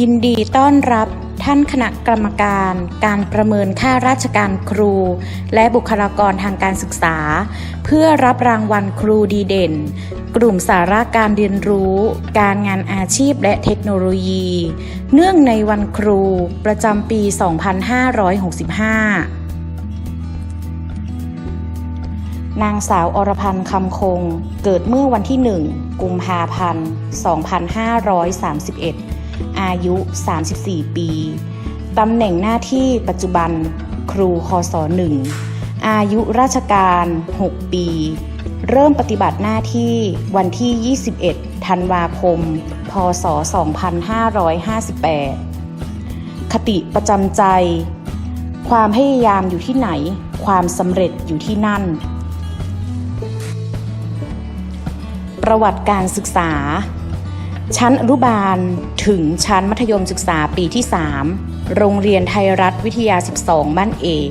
ยินดีต้อนรับท่านคณะกรรมการการประเมินค่าราชการครู และบุคลากรทางการศึกษา เพื่อรับรางวัลครูดีเด่น กลุ่มสาระการเรียนรู้ การงานอาชีพและเทคโนโลยี เนื่องในวันครูประจำปี 2565นางสาวอรพันธ์คำคง เกิดเมื่อวันที่ 1 กุมภาพันธ์ 2531 อายุ 34 ปีตำแหน่งหน้าที่ปัจจุบัน ครูคศ1อายุราชการ 6 ปี เริ่มปฏิบัติหน้าที่วันที่ 21 ธันวาคม พศ 2558 คติประจำใจ ความพยายามอยู่ที่ไหน ความสำเร็จอยู่ที่นั่น ประวัติการศึกษา ชั้นอนุบาลถึงชั้นมัธยมศึกษาปีที่ 3 โรงเรียนไทยรัฐวิทยา 12 บ้านเอก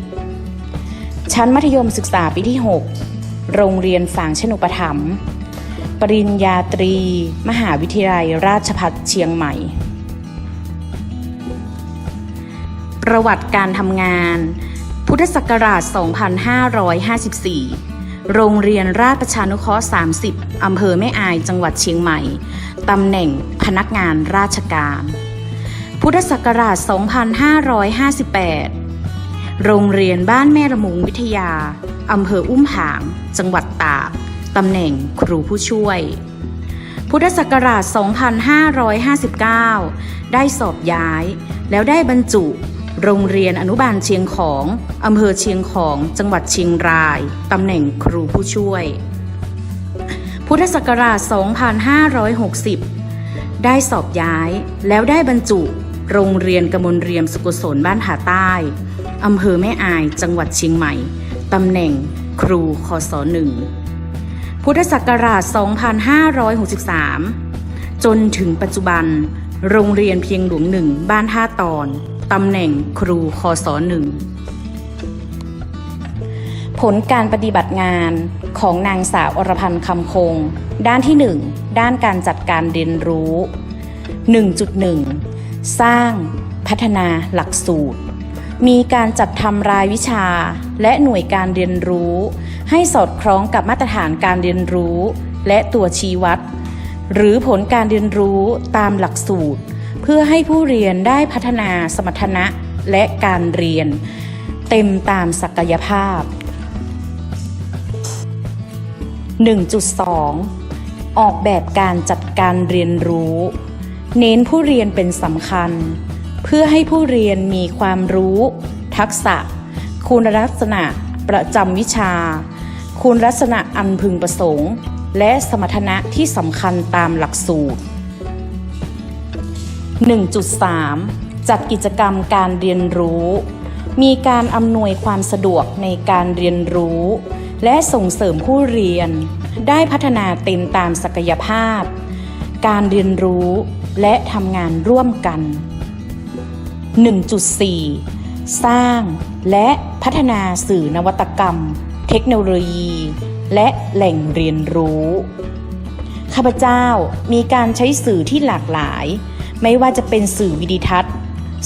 ชั้นมัธยมศึกษาปีที่ 6 โรงเรียนฝางชนุปถัมภ์ปริญญาตรี มหาวิทยาลัยราชภัฏเชียงใหม่ ประวัติการทำงาน พุทธศักราช 2554 โรงเรียนราชประชานุเคราะห์ 30 อำเภอแม่อายจังหวัดเชียงใหม่ ตำแหน่งพนักงานราชการ พุทธศักราช 2558 โรงเรียนบ้านแม่ละมุงวิทยา อำเภออุ้มผาง จังหวัดตาก ตำแหน่งครูผู้ช่วย พุทธศักราช 2559 ได้สอบย้าย แล้วได้บรรจุ โรงเรียนอนุบาลเชียงของ อำเภอเชียงของ จังหวัดเชียงราย ตำแหน่งครูผู้ช่วย พุทธศักราช 2560 ได้สอบย้ายแล้วได้บรรจุ โรงเรียนกมลเรียมสุกุศลบ้านผาใต้ อำเภอแม่อาย จังหวัดเชียงใหม่ ตำแหน่งครูคศหนึ่ง พุทธศักราช 2563 จนถึงปัจจุบัน โรงเรียนเพียงหลวงหนึ่งบ้านท่าตอน ตำแหน่งครูคศหนึ่งผลการปฏิบัติงานของนางสาวอรพันธ์คำคง ด้านที่ 1 ด้านการจัดการเรียนรู้ 1.1 สร้างพัฒนาหลักสูตร มีการจัดทำรายวิชาและหน่วยการเรียนรู้ ให้สอดคล้องกับมาตรฐานการเรียนรู้ และตัวชี้วัด หรือผลการเรียนรู้ตามหลักสูตร เพื่อให้ผู้เรียนได้พัฒนาสมรรถนะและการเรียน เต็มตามศักยภาพ 1.2 ออกแบบการจัดการเรียนรู้ เน้นผู้เรียนเป็นสำคัญ เพื่อให้ผู้เรียนมีความรู้ ทักษะ คุณลักษณะประจำวิชา คุณลักษณะอันพึงประสงค์ และสมรรถนะที่สำคัญตามหลักสูตร 1.3 จัดกิจกรรมการเรียนรู้ มีการอำนวยความสะดวกในการเรียนรู้ และส่งเสริมผู้เรียน ได้พัฒนาเต็มตามศักยภาพ การเรียนรู้และทำงานร่วมกัน 1.4 สร้างและพัฒนาสื่อนวัตกรรม เทคโนโลยี และแหล่งเรียนรู้ ข้าพเจ้ามีการใช้สื่อที่หลากหลาย ไม่ว่าจะเป็นสื่อวิดิทัศน์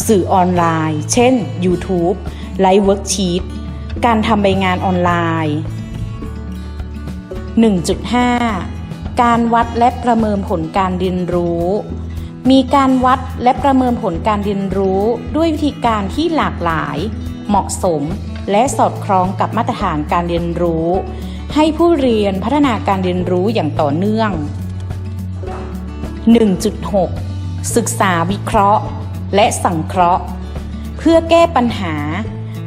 สื่อออนไลน์ เช่น YouTube ไลฟ์เวิร์กชีตการทำใบงานออนไลน์ 1.5 การวัดและประเมินผลการเรียนรู้ มีการวัดและประเมินผลการเรียนรู้ด้วยวิธีการที่หลากหลาย เหมาะสม และสอดคล้องกับมาตรฐานการเรียนรู้ ให้ผู้เรียนพัฒนาการเรียนรู้อย่างต่อเนื่อง 1.6 ศึกษาวิเคราะห์ และสังเคราะห์ เพื่อแก้ปัญหา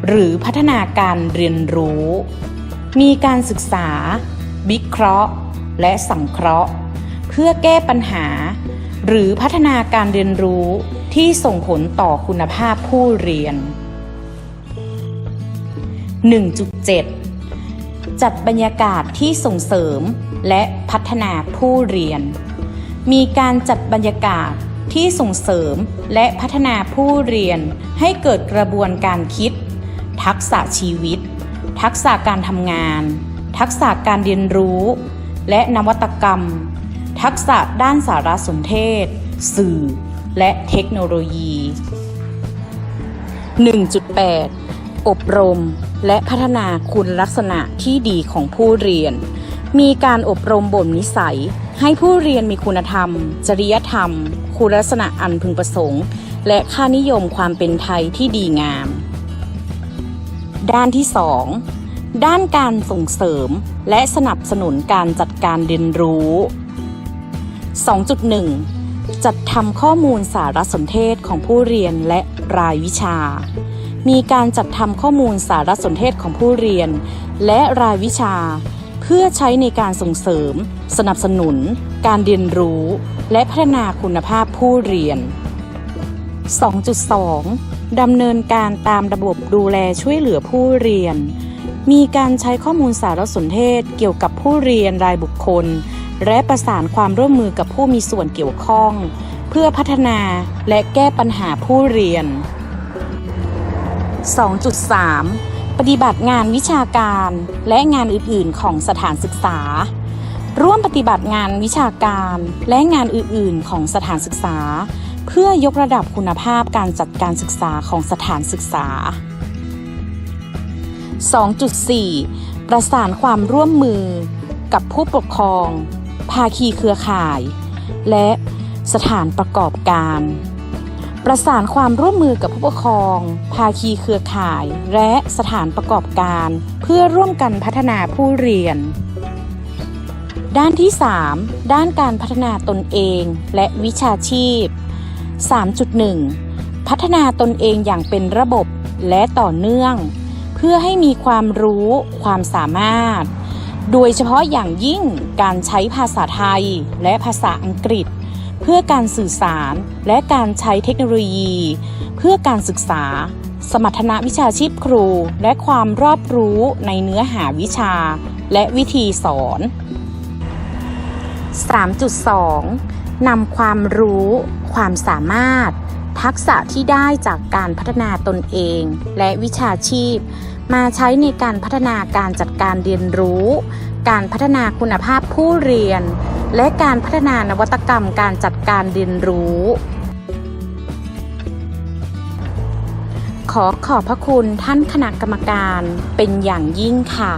หรือพัฒนาการเรียนรู้ มีการศึกษา วิเคราะห์ และสังเคราะห์ เพื่อแก้ปัญหา หรือพัฒนาการเรียนรู้ที่ส่งผลต่อคุณภาพผู้เรียน 1.7 จัดบรรยากาศที่ส่งเสริมและพัฒนาผู้เรียน มีการจัดบรรยากาศ ที่ส่งเสริมและพัฒนาผู้เรียนให้เกิดกระบวนการคิด ทักษะชีวิต ทักษะการทำงาน ทักษะการเรียนรู้ และนวัตกรรม ทักษะด้านสารสนเทศ สื่อ และเทคโนโลยี 1.8 อบรม และพัฒนาคุณลักษณะที่ดีของผู้เรียน มีการอบรมบ่มนิสัย ให้ผู้เรียนมีคุณธรรม จริยธรรม คุณลักษณะอันพึงประสงค์ และค่านิยมความเป็นไทยที่ดีงาม ด้านที่ 2 ด้านการส่งเสริมและสนับสนุนการจัดการเรียนรู้ 2.1 จัดทำข้อมูลสารสนเทศของผู้เรียนและรายวิชา มีการจัดทำข้อมูลสารสนเทศของผู้เรียน และรายวิชา พื่อใช้ในการส่งเสริม สนับสนุน การเรียนรู้ และพัฒนาคุณภาพผู้เรียน 2.2 ดำเนินการตามระบบดูแลช่วยเหลือผู้เรียน มีการใช้ข้อมูลสารสนเทศเกี่ยวกับผู้เรียนรายบุคคล และประสานความร่วมมือกับผู้มีส่วนเกี่ยวข้อง เพื่อพัฒนาและแก้ปัญหาผู้เรียน 2.3 ปฏิบัติงานวิชาการและงานอื่นๆของสถานศึกษา ร่วมปฏิบัติงานวิชาการและงานอื่นๆของสถานศึกษา เพื่อยกระดับคุณภาพการจัดการศึกษาของสถานศึกษา 2.4 ประสานความร่วมมือกับผู้ปกครอง ภาคีเครือข่าย และสถานประกอบการ ประสานความร่วมมือกับผู้ปกครอง ภาคีเครือข่าย และสถานประกอบการ เพื่อร่วมกันพัฒนาผู้เรียน ด้านที่ 3 ด้านการพัฒนาตนเองและวิชาชีพ 3.1 พัฒนาตนเองอย่างเป็นระบบและต่อเนื่อง เพื่อให้มีความรู้ความสามารถ โดยเฉพาะอย่างยิ่งการใช้ภาษาไทยและภาษาอังกฤษ เพื่อการสื่อสารและการใช้เทคโนโลยี เพื่อการศึกษา สมรรถนะวิชาชีพครู และความรอบรู้ในเนื้อหาวิชา และวิธีสอน 3.2นำความรู้ ความสามารถ ทักษะที่ได้จากการพัฒนาตนเอง และวิชาชีพ มาใช้ในการพัฒนาการจัดการเรียนรู้ การพัฒนาคุณภาพผู้เรียน และการพัฒนานวัตกรรมการจัดการเรียนรู้ ขอขอบพระคุณท่านคณะกรรมการเป็นอย่างยิ่งค่ะ